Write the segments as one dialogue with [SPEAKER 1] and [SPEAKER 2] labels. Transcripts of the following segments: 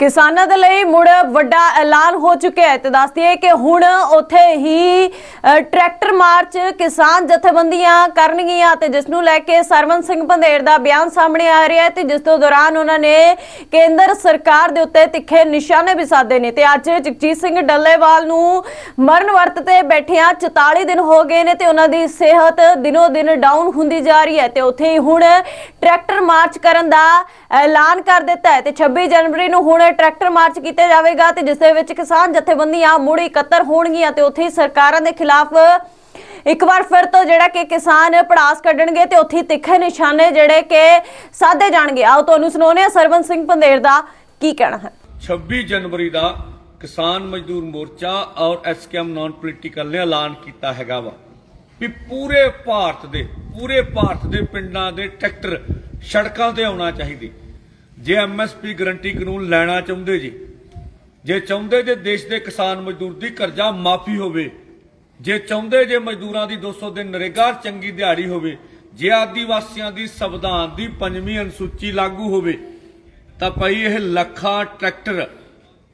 [SPEAKER 1] ਕਿਸਾਨਾਂ ਦੇ ਲਈ ਮੁੜ ਵੱਡਾ ਐਲਾਨ ਹੋ ਚੁੱਕਿਆ ਹੈ। ਤੇ ਦੱਸਦੀ ਹੈ ਕਿ ਹੁਣ ਉੱਥੇ ਹੀ ਟਰੈਕਟਰ ਮਾਰਚ ਕਿਸਾਨ ਜਥੇਬੰਦੀਆਂ ਕਰਨਗੀਆਂ ਤੇ ਜਿਸ ਨੂੰ ਲੈ ਕੇ ਸਰਵਨ ਸਿੰਘ ਪੰਧੇਰ ਦਾ ਬਿਆਨ ਸਾਹਮਣੇ ਆ ਰਿਹਾ ਹੈ ਤੇ ਜਿਸ ਤੋਂ ਦੌਰਾਨ ਉਹਨਾਂ ਨੇ ਕੇਂਦਰ ਸਰਕਾਰ ਦੇ ਉੱਤੇ ਤਿੱਖੇ ਨਿਸ਼ਾਨੇ ਵੀ ਸਾਧੇ ਨੇ। ਤੇ ਅੱਜ ਜਗਜੀਤ ਸਿੰਘ ਡੱਲੇਵਾਲ ਨੂੰ ਮਰਨ ਵਰਤ ਤੇ ਬੈਠਿਆਂ 44 ਦਿਨ ਹੋ ਗਏ ਨੇ ਤੇ ਉਹਨਾਂ ਦੀ ਸਿਹਤ ਦਿਨੋ ਦਿਨ ਡਾਊਨ ਹੁੰਦੀ ਜਾ ਰਹੀ ਹੈ ਤੇ ਉੱਥੇ ਹੀ ਹੁਣ ਟਰੈਕਟਰ ਮਾਰਚ ਕਰਨ ਦਾ ਐਲਾਨ ਕਰ ਦਿੱਤਾ ਹੈ ਤੇ 26 ਜਨਵਰੀ ਨੂੰ ਹੁਣ ਟਰੈਕਟਰ ਮਾਰਚ ਕੀਤਾ ਜਾਵੇਗਾ ਤੇ ਜਿਸ ਦੇ ਵਿੱਚ ਕਿਸਾਨ ਜਥੇਬੰਦੀਆਂ, ਮੁੜ ਇਕੱਤਰ ਹੋਣਗੀਆਂ ਤੇ ਉੱਥੇ ਸਰਕਾਰਾਂ ਦੇ ਖਿਲਾਫ ਇੱਕ ਵਾਰ ਫਿਰ ਤੋਂ ਜਿਹੜਾ ਕਿ ਕਿਸਾਨ ਪੜਾਸ ਕੱਢਣਗੇ ਤੇ ਉੱਥੇ ਤਿੱਖੇ ਨਿਸ਼ਾਨੇ ਜਿਹੜੇ ਕਿ ਸਾਧੇ ਜਾਣਗੇ। ਆਓ ਤੁਹਾਨੂੰ ਸੁਣਾਉਂਦੇ ਹਾਂ ਸਰਵਨ ਸਿੰਘ ਪੰਧੇਰ ਦਾ ਕੀ ਕਹਿਣਾ ਹੈ।
[SPEAKER 2] 26 ਜਨਵਰੀ ਦਾ ਕਿਸਾਨ ਮਜ਼ਦੂਰ ਮੋਰਚਾ ਔਰ ਐਸਕੇਐਮ ਨਾਨ ਪੋਲੀਟੀਕਲ ਨੇ ਐਲਾਨ ਕੀਤਾ ਹੈਗਾ ਵਾ ਵੀ ਪੂਰੇ ਭਾਰਤ ਦੇ, ਪੂਰੇ ਭਾਰਤ ਦੇ ਪਿੰਡਾਂ ਦੇ ਟਰੈਕਟਰ ਸੜਕਾਂ ਤੇ ਆਉਣਾ ਚਾਹੀਦੇ। ਜੇ ਐਮਐਸਪੀ ਗਰੰਟੀ ਕਾਨੂੰਨ ਲੈਣਾ ਚਾਹੁੰਦੇ ਜੀ, ਜੇ ਚਾਹੁੰਦੇ ਜੇ ਦੇਸ਼ ਦੇ ਕਿਸਾਨ ਮਜ਼ਦੂਰ ਦੀ ਕਰਜ਼ਾ ਮਾਫੀ ਹੋਵੇ, ਜੇ ਚਾਹੁੰਦੇ ਜੇ ਮਜ਼ਦੂਰਾਂ ਦੀ 200 ਦਿਨ ਨਰੇਗਾ ਚੰਗੀ ਦਿਹਾੜੀ ਹੋਵੇ, ਜੇ ਆਦੀਵਾਸੀਆਂ ਦੀ ਸੰਵਿਧਾਨ ਦੀ ਪੰਜਵੀਂ ਅਨੁਸੂਚੀ ਲਾਗੂ ਹੋਵੇ, ਤਾਂ ਭਾਈ ਇਹ ਲੱਖਾਂ ਟਰੈਕਟਰ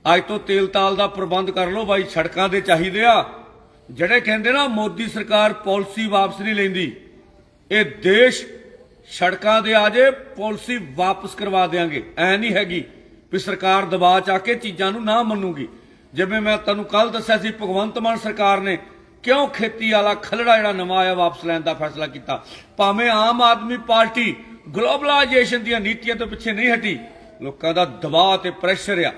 [SPEAKER 2] ਅੱਜ ਤੋਂ ਤੇਲ ਤਾਲ ਦਾ ਪ੍ਰਬੰਧ ਕਰ ਲਓ ਭਾਈ ਸੜਕਾਂ ਦੇ ਚਾਹੀਦੇ ਆ। ਜਿਹੜੇ ਕਹਿੰਦੇ ਨਾ ਮੋਦੀ ਸਰਕਾਰ ਪਾਲਿਸੀ ਵਾਪਸ ਨਹੀਂ ਲੈਂਦੀ, ਇਹ ਦੇਸ਼ ਸੜਕਾਂ ਦੇ ਆ ਜੇ ਪਾਲਿਸੀ ਵਾਪਸ ਕਰਵਾ ਦੇਾਂਗੇ ਐ ਨਹੀਂ ਹੈਗੀ ਵੀ ਸਰਕਾਰ ਦਬਾਅ ਚ ਆ ਕੇ ਚੀਜ਼ਾਂ ਨੂੰ ਨਾ ਮੰਨੂਗੀ। ਜਿਵੇਂ ਮੈਂ ਤੁਹਾਨੂੰ ਕੱਲ ਦੱਸਿਆ ਸੀ, ਭਗਵੰਤ ਮਾਨ ਸਰਕਾਰ ਨੇ ਕਿਉਂ ਖੇਤੀ ਵਾਲਾ ਖਲੜਾ ਜਿਹੜਾ ਨਵਾਂ ਆਇਆ ਵਾਪਸ ਲੈਣ ਦਾ ਫੈਸਲਾ ਕੀਤਾ? ਭਾਵੇਂ ਆਮ ਆਦਮੀ ਪਾਰਟੀ ਗਲੋਬਲਾਈਜੇਸ਼ਨ ਦੀਆਂ ਨੀਤੀਆਂ ਤੋਂ ਪਿੱਛੇ ਨਹੀਂ ਹਟੀ, ਲੋਕਾਂ ਦਾ ਦਬਾਅ ਤੇ ਪ੍ਰੈਸ਼ਰ ਆ।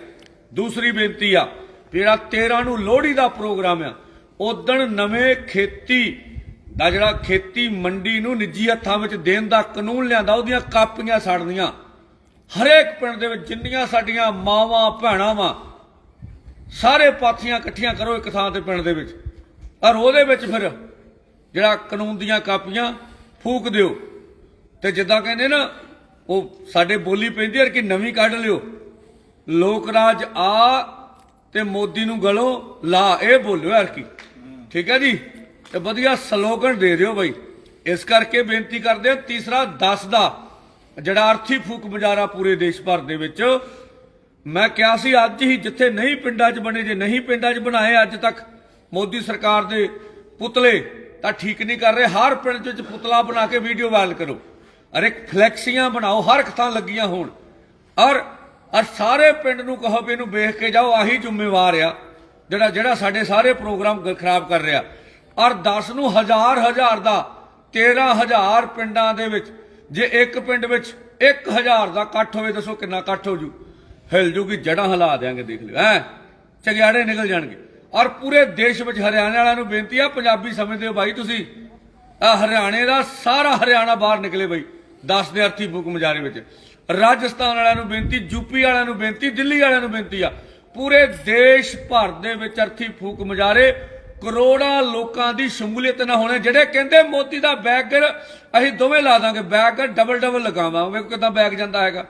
[SPEAKER 2] ਦੂਸਰੀ ਬੇਨਤੀ ਆ, ਜਿਹੜਾ 13 ਨੂੰ ਲੋਹੜੀ ਦਾ ਪ੍ਰੋਗਰਾਮ ਆ ਉਦਣ ਨਵੇਂ ਖੇਤੀ ਦਾ ਜਿਹੜਾ ਖੇਤੀ ਮੰਡੀ ਨੂੰ ਨਿੱਜੀ ਹੱਥਾਂ ਵਿੱਚ ਦੇਣ ਦਾ ਕਾਨੂੰਨ ਲਿਆਂਦਾ, ਉਹਦੀਆਂ ਕਾਪੀਆਂ ਸਾੜਨੀਆਂ। ਹਰੇਕ ਪਿੰਡ ਦੇ ਵਿੱਚ ਜਿੰਨੀਆਂ ਸਾਡੀਆਂ ਮਾਵਾਂ ਭੈਣਾਂ ਵਾਂ ਸਾਰੇ ਪਾਥੀਆਂ ਇਕੱਠੀਆਂ ਕਰੋ ਇੱਕ ਥਾਂ ਤੇ ਪਿੰਡ ਦੇ ਵਿੱਚ। ਔਰ ਉਹਦੇ ਵਿੱਚ ਫਿਰ ਜਿਹੜਾ ਕਾਨੂੰਨ ਦੀਆਂ ਕਾਪੀਆਂ ਫੂਕ ਦਿਓ। ਤੇ ਜਿੱਦਾਂ ਕਹਿੰਦੇ ਨਾ, ਉਹ ਸਾਡੇ ਬੋਲੀ ਪੈਂਦੀ ਹੈ ਕਿ ਨਵੀਂ ਕੱਢ ਲਿਓ। ਲੋਕ ਰਾਜ ਆ ਤੇ ਮੋਦੀ ਨੂੰ ਗਲੋ ਲਾ, ਇਹ ਬੋਲਿਓ ਯਾਰ ਕੀ ਠੀਕ ਹੈ ਜੀ? ਤੇ ਵਧੀਆ ਸਲੋਗਨ ਦੇ ਦਿਓ ਬਾਈ। ਇਸ ਕਰਕੇ ਬੇਨਤੀ ਕਰਦੇ ਹਾਂ ਤੀਸਰਾ 10 ਦਾ, ਜਿਹੜਾ ਅਰਥੀ ਫੂਕ ਬਜ਼ਾਰਾ ਪੂਰੇ ਦੇਸ਼ ਭਰ ਦੇ ਵਿੱਚ, ਮੈਂ ਕਿਹਾ ਸੀ ਅੱਜ ਹੀ ਜਿੱਥੇ ਨਹੀਂ ਪਿੰਡਾਂ 'ਚ ਬਣੇ, ਜੇ ਨਹੀਂ ਪਿੰਡਾਂ 'ਚ ਬਣਾਏ ਅੱਜ ਤੱਕ ਮੋਦੀ ਸਰਕਾਰ ਦੇ ਪੁਤਲੇ, ਤਾਂ ਠੀਕ ਨਹੀਂ ਕਰ ਰਹੇ। ਹਰ ਪਿੰਡ 'ਚ ਵਿੱਚ ਪੁਤਲਾ ਬਣਾ ਕੇ ਵੀਡੀਓ ਵਾਇਰਲ ਕਰੋ। ਅਰੇ ਫਲੈਕਸੀਆਂ ਬਣਾਓ, ਹਰ ਥਾਂ ਲੱਗੀਆਂ ਹੋਣ। ਔਰ ਔਰ ਸਾਰੇ ਪਿੰਡ ਨੂੰ ਕਹੋ ਵੀ ਇਹਨੂੰ ਵੇਖ ਕੇ ਜਾਓ, ਆਹੀ ਜ਼ਿੰਮੇਵਾਰ ਆ, ਜਿਹੜਾ ਜਿਹੜਾ ਸਾਡੇ ਸਾਰੇ ਪ੍ਰੋਗਰਾਮ ਖਰਾਬ ਕਰ ਰਿਹਾ। ਔਰ 10 ਨੂੰ ਹਜ਼ਾਰ ਹਜ਼ਾਰ ਦਾ 13000 ਪਿੰਡਾਂ ਦੇ ਵਿੱਚ, ਜੇ ਇੱਕ ਪਿੰਡ ਵਿੱਚ 1000 ਦਾ ਇਕੱਠ ਹੋਵੇ, ਦੱਸੋ ਕਿੰਨਾ ਇਕੱਠ ਹੋ ਜੂ? ਹਿਲ ਜੂਗੀ ਜੜਾਂ ਹਿਲਾ ਦੇਾਂਗੇ ਦੇਖ ਲਿਓ ਐ ਚਗਿਆੜੇ ਨਿਕਲ ਜਾਣਗੇ। ਔਰ ਪੂਰੇ ਦੇਸ਼ ਵਿੱਚ ਹਰਿਆਣੇ ਵਾਲਿਆਂ ਨੂੰ ਬੇਨਤੀ ਆ, ਪੰਜਾਬੀ ਸਮਝਦੇ ਹੋ ਬਾਈ ਤੁਸੀਂ। ਆ ਹਰਿਆਣੇ ਦਾ ਸਾਰਾ ਹਰਿਆਣਾ ਬਾਹਰ ਨਿਕਲੇ ਬਾਈ 10 ਦੇ ਅਰਥੀ ਫੂਕ ਮਜਾਰੇ ਵਿੱਚ। ਰਾਜਸਥਾਨ ਵਾਲਿਆਂ ਨੂੰ ਬੇਨਤੀ ਯੂਪੀ ਵਾਲਿਆਂ ਨੂੰ ਬੇਨਤੀ, ਦਿੱਲੀ ਵਾਲਿਆਂ ਨੂੰ ਬੇਨਤੀ ਆ। ਪੂਰੇ ਦੇਸ਼ ਭਰ ਦੇ ਵਿੱਚ ਅਰਥੀ ਫੂਕ ਮਜਾਰੇ ਕਰੋੜਾਂ ਲੋਕਾਂ ਦੀ ਸ਼ਮੂਲੀਅਤ ਨਾ ਹੋਣੇ, ਜਿਹੜੇ ਕਹਿੰਦੇ ਮੋਦੀ ਦਾ ਬੈਗਰ ਅਸੀਂ ਦੋਵੇਂ ਲਾ ਦਾਂਗੇ, ਬੈਗਰ ਡਬਲ ਡਬਲ ਲਗਾਵਾਂਗੇ। ਵੇਖੋ ਕਿਦਾਂ ਬੈਗ ਜਾਂਦਾ ਹੈਗਾ।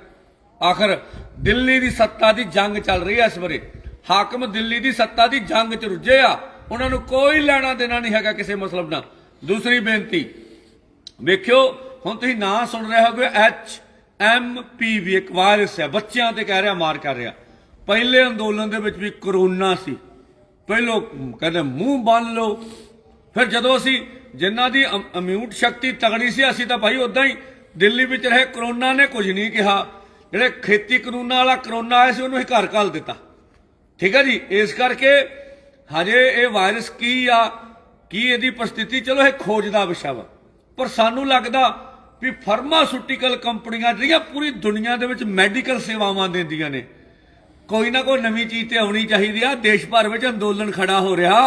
[SPEAKER 2] ਆਖਰ ਦਿੱਲੀ ਦੀ ਸੱਤਾ ਦੀ ਜੰਗ ਚੱਲ ਰਹੀ ਹੈ ਇਸ ਵੇਲੇ ਹਾਕਮ ਦਿੱਲੀ ਦੀ ਸੱਤਾ ਦੀ ਜੰਗ ਚ ਰੁੱਝੇ ਆ। ਉਹਨਾਂ ਨੂੰ ਕੋਈ ਲੈਣਾ ਦੇਣਾ ਨਹੀਂ ਹੈਗਾ ਕਿਸੇ ਮਸਲਬ ਨਾਲ। ਦੂਸਰੀ ਬੇਨਤੀ, ਵੇਖਿਓ, ਹੁਣ ਤੁਸੀਂ ਨਾਂ ਸੁਣ ਰਹੇ ਹੋਗੇ ਐਚ ਐਮ ਪੀ ਵੀ ਇੱਕ ਵਾਇਰਸ ਹੈ, ਬੱਚਿਆਂ ਤੇ ਕਹਿ ਰਿਹਾ, ਮਾਰ ਕਰ ਰਿਹਾ। ਪਹਿਲੇ ਅੰਦੋਲਨ ਦੇ ਵਿੱਚ ਵੀ ਕਰੋਨਾ ਸੀ। ਪਹਿਲੋ ਕਹਿੰਦੇ ਮੂੰਹ ਬੰਨ ਲਓ। ਫਿਰ ਜਦੋਂ ਅਸੀਂ ਜਿਨ੍ਹਾਂ ਦੀ ਇਮਿਊਨ ਸ਼ਕਤੀ ਤਗੜੀ ਸੀ, ਅਸੀਂ ਤਾਂ ਭਾਈ ਉਦਾਂ ਹੀ ਦਿੱਲੀ ਵਿੱਚ ਰਹੇ, ਕਰੋਨਾ ਨੇ ਕੁਝ ਨਹੀਂ ਕਿਹਾ। ਜਿਹੜੇ ਖੇਤੀ ਕਾਨੂੰਨਾਂ ਵਾਲਾ ਕਰੋਨਾ ਆਇਆ ਸੀ, ਉਹਨੂੰ ਹੀ ਘਰ ਘਾਲ ਦਿੱਤਾ। ਠੀਕ ਹੈ ਜੀ? ਇਸ ਕਰਕੇ ਹਜੇ ਇਹ ਵਾਇਰਸ ਕੀ ਆ, ਕੀ ਇਹਦੀ ਪ੍ਰਸਥਿਤੀ, ਚਲੋ ਇਹ ਖੋਜ ਦਾ ਵਿਸ਼ਾ ਵਾ। ਪਰ ਸਾਨੂੰ ਲੱਗਦਾ ਵੀ ਫਾਰਮਾਸਿਊਟੀਕਲ ਕੰਪਨੀਆਂ ਜਿਹੜੀਆਂ ਪੂਰੀ ਦੁਨੀਆ ਦੇ ਵਿੱਚ ਮੈਡੀਕਲ ਸੇਵਾਵਾਂ ਦਿੰਦੀਆਂ ਨੇ ਕੋਈ ਨਾ ਕੋਈ ਨਵੀਂ ਚੀਜ਼ ਤੇ ਆਉਣੀ ਚਾਹੀਦੀ ਆ। ਦੇਸ਼ ਭਰ ਵਿੱਚ ਅੰਦੋਲਨ ਖੜਾ ਹੋ ਰਿਹਾ।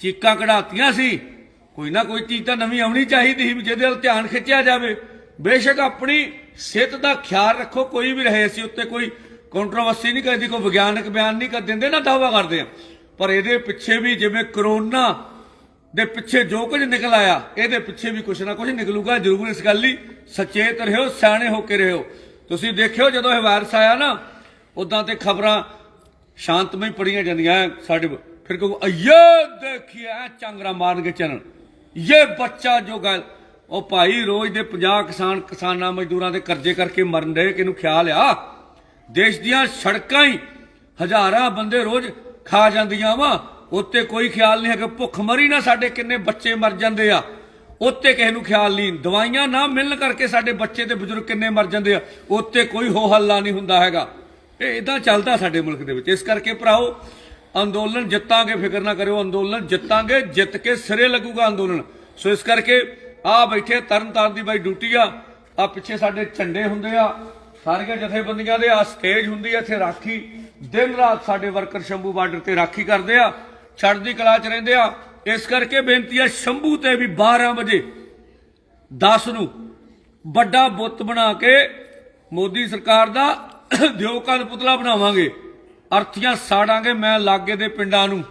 [SPEAKER 2] ਚੀਕਾਂ ਕਢਾਤੀਆਂ ਸੀ। ਕੋਈ ਨਾ ਕੋਈ ਚੀਜ਼ ਤਾਂ ਨਵੀਂ ਆਉਣੀ ਚਾਹੀਦੀ ਸੀ ਜਿਹਦੇ ਵੱਲ ਧਿਆਨ ਖਿੱਚਿਆ ਜਾਵੇ। ਬੇਸ਼ੱਕ ਆਪਣੀ ਸਿਹਤ ਦਾ ਖਿਆਲ ਰੱਖੋ। ਕੋਈ ਵੀ ਰਹੇ ਸੀ ਉੱਤੇ ਕੋਈ ਕੰਟਰੋਵਰਸੀ ਨਹੀਂ ਕਰਦੀ, ਕੋਈ ਵਿਗਿਆਨਕ ਬਿਆਨ ਨਹੀਂ ਕਰ ਦਿੰਦੇ, ਨਾ ਦਾਵਾ ਕਰਦੇ ਆ। ਪਰ ਇਹਦੇ ਪਿੱਛੇ ਵੀ ਜਿਵੇਂ ਕਰੋਨਾ ਦੇ ਪਿੱਛੇ ਜੋ ਕੁਝ ਨਿਕਲ ਆਇਆ, ਇਹਦੇ ਪਿੱਛੇ ਵੀ ਕੁਝ ਨਾ ਕੁਝ ਨਿਕਲੂਗਾ। ਜ਼ਰੂਰ ਇਸ ਗੱਲ ਲਈ ਸਚੇਤ ਰਹਿਓ ਸਿਆਣੇ ਹੋ ਕੇ ਰਹਿਓ ਤੁਸੀਂ ਦੇਖਿਓ ਜਦੋਂ ਇਹ ਵਾਇਰਸ ਆਇਆ ਨਾ ਉਦਾਂ ਤੇ ਖਬਰਾਂ ਸ਼ਾਂਤਮਈ ਪੜੀਆਂ ਜਾਂਦੀਆਂ ਐਂ ਸਾਡੇ ਫਿਰ ਕਹੋ ਅਯੇ ਦੇਖੀਏ ਐਂ ਮਾਰਨ ਕੇ ਚਰਨ ਇਹ ਬੱਚਾ ਜੋ ਗੱਲ ਉਹ ਭਾਈ ਰੋਜ਼ ਦੇ 50 ਕਿਸਾਨ ਕਿਸਾਨਾਂ ਮਜ਼ਦੂਰਾਂ ਦੇ ਕਰਜ਼ੇ ਕਰਕੇ ਮਰਨ ਦੇ ਕਿਨੂੰ ਖਿਆਲ ਆ? ਦੇਸ਼ ਦੀਆਂ ਸੜਕਾਂ ਹੀ ਹਜ਼ਾਰਾਂ ਬੰਦੇ ਰੋਜ਼ ਖਾ ਜਾਂਦੀਆਂ ਵਾ। ਉੱਤੇ ਕੋਈ ਖਿਆਲ ਨਹੀਂ ਹੈ ਕਿ ਭੁੱਖ ਮਰੀ ਨਾ ਸਾਡੇ ਕਿੰਨੇ ਬੱਚੇ ਮਰ ਜਾਂਦੇ ਆ। ਉੱਤੇ ਕਿਸੇ ਨੂੰ ਖਿਆਲ ਨਹੀਂ, ਦਵਾਈਆਂ ਨਾ ਮਿਲਣ ਕਰਕੇ ਸਾਡੇ ਬੱਚੇ ਤੇ ਬਜ਼ੁਰਗ ਕਿੰਨੇ ਮਰ ਜਾਂਦੇ ਆ। ਉੱਤੇ ਕੋਈ ਹੋ ਹੱਲਾ ਨਹੀਂ ਹੁੰਦਾ ਹੈਗਾ। ਇਹ ਇਦਾਂ ਚੱਲਦਾ ਸਾਡੇ ਮੁਲਕ ਦੇ ਵਿੱਚ। ਇਸ ਕਰਕੇ ਭਰਾਓ, ਅੰਦੋਲਨ ਜਿੱਤਾਂਗੇ, ਫਿਕਰ ਨਾ ਕਰਿਓ, ਅੰਦੋਲਨ ਜਿੱਤਾਂਗੇ, ਜਿੱਤ ਕੇ ਸਿਰੇ ਲੱਗੂਗਾ ਅੰਦੋਲਨ। ਸੋ ਇਸ ਕਰਕੇ ਆ ਬੈਠੇ ਤਰਨ ਦੀ ਬਾਈ ਡਿਊਟੀ ਆ। ਆ ਪਿੱਛੇ ਸਾਡੇ ਝੰਡੇ ਹੁੰਦੇ ਆ, ਸਾਰੀਆਂ ਜਥੇਬੰਦੀਆਂ ਦੇ, ਆ ਸਟੇਜ ਹੁੰਦੀ ਆ ਇੱਥੇ ਰਾਖੀ। ਦਿਨ ਰਾਤ ਸਾਡੇ ਵਰਕਰ ਸ਼ੰਭੂ ਬਾਰਡਰ ਤੇ ਰਾਖੀ ਕਰਦੇ ਆ, ਛੜਦੀ ਕਲਾ ਚ ਰਹਿੰਦੇ ਆ। ਇਸ ਕਰਕੇ ਬੇਨਤੀ ਆ ਸ਼ੰਭੂ ਤੇ ਵੀ 12 ਵਜੇ 10 ਨੂੰ ਵੱਡਾ ਬੁੱਤ ਬਣਾ ਕੇ ਮੋਦੀ ਸਰਕਾਰ ਦਾ ਦਿਓ ਕੰਨ ਪੁਤਲਾ ਬਣਾਵਾਂਗੇ। ਅਰਥੀਆਂ ਸਾੜਾਂਗੇ ਮੈਂ ਲਾਗੇ ਦੇ ਪਿੰਡਾਂ ਨੂੰ।